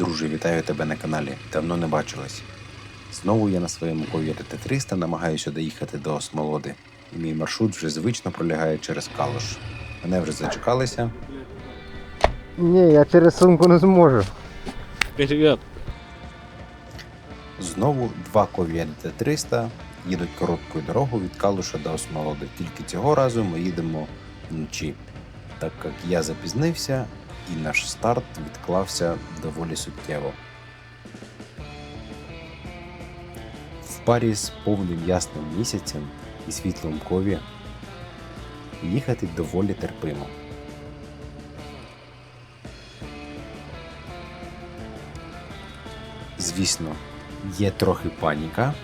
Друже, вітаю тебе на каналі. Давно не бачились. Знову я на своєму кові ТТ-300 намагаюся доїхати до Осмолоди, і мій маршрут вже звично пролягає через Калуш. Мене вже зачекалися. Ні, я через сумку не зможу. Привет. Знову два кові ТТ-300 їдуть короткою дорогою від Калуша до Осмолоди. Тільки цього разу ми їдемо вночі, так як я запізнився і наш старт відклався доволі суттєво. В парі з повним ясним місяцем і світлом кові їхати доволі терпимо. Звісно, є трохи паніка,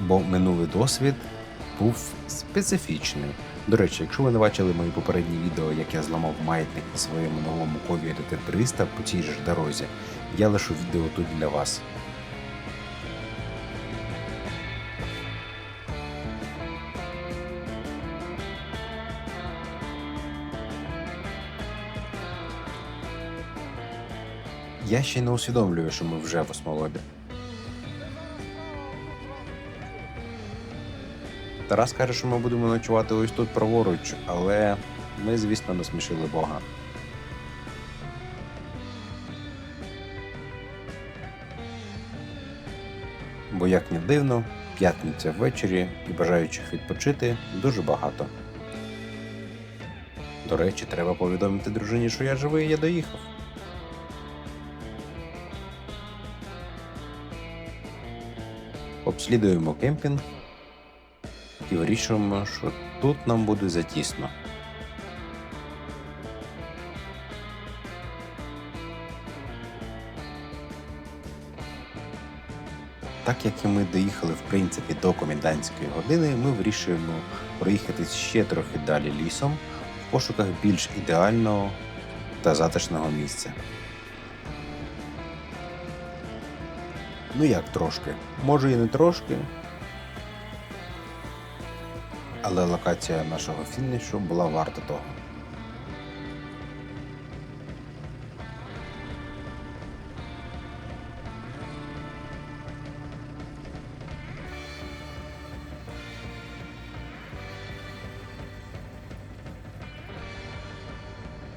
бо минулий досвід був специфічний. До речі, якщо ви не бачили мої попередні відео, як я зламав маятник на своєму новому кові rt 300 по цій ж дорозі, я лишу відео тут для вас. Я ще не усвідомлюю, що ми вже в осмолоді. Тарас каже, що ми будемо ночувати ось тут праворуч, але ми, звісно, насмішили Бога. Бо як не дивно, п'ятниця ввечері і бажаючих відпочити дуже багато. До речі, треба повідомити дружині, що я живий і я доїхав. Обслідуємо кемпінг і вирішуємо, що тут нам буде затісно. Так як і ми доїхали в принципі до комендантської години, ми вирішуємо проїхатись ще трохи далі лісом в пошуках більш ідеального та затишного місця. Ну як трошки? Може і не трошки, але локація нашого фінішу була варта того.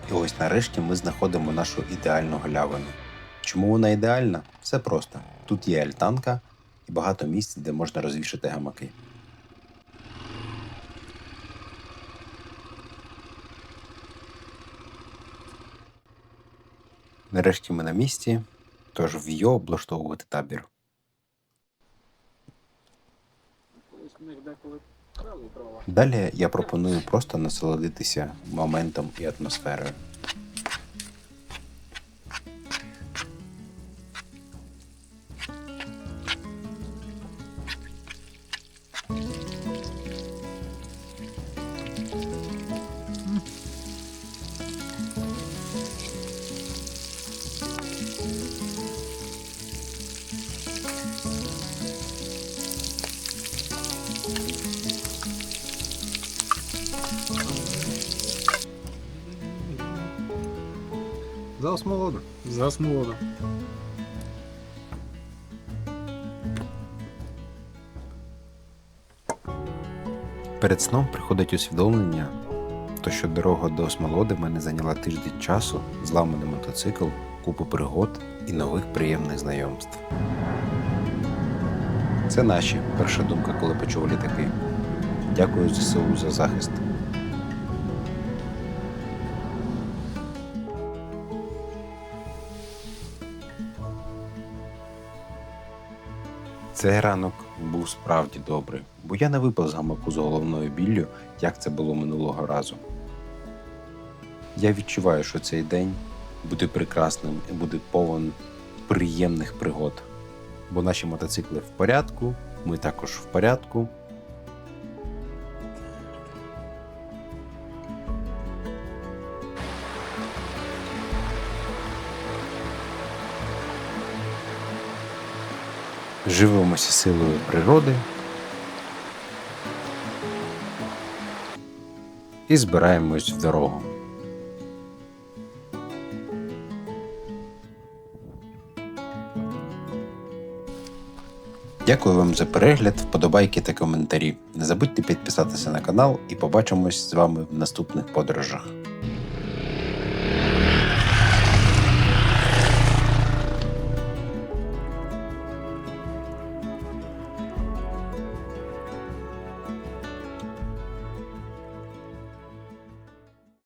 І ось нарешті ми знаходимо нашу ідеальну галявину. Чому вона ідеальна? Все просто. Тут є альтанка і багато місць, де можна розвішати гамаки. Нарешті ми на місці, тож в'йо облаштовувати табір. Далі я пропоную просто насолодитися моментом і атмосферою. За осмолоду. Заснула. Перед сном приходить усвідомлення, то що дорога до Осмолоди мене зайняла тиждень часу, зламаний мотоцикл, купу пригод і нових приємних знайомств. Це наші перша думка, коли почув літаки. Дякую ЗСУ за захист. Цей ранок був справді добрий, бо я не випав з гамаку з головною біллю, як це було минулого разу. Я відчуваю, що цей день буде прекрасним і буде повен приємних пригод. Бо наші мотоцикли в порядку, ми також в порядку. живимося силою природи і збираємось в дорогу. Дякую вам за перегляд, вподобайки та коментарі. Не забудьте підписатися на канал і побачимось з вами в наступних подорожах.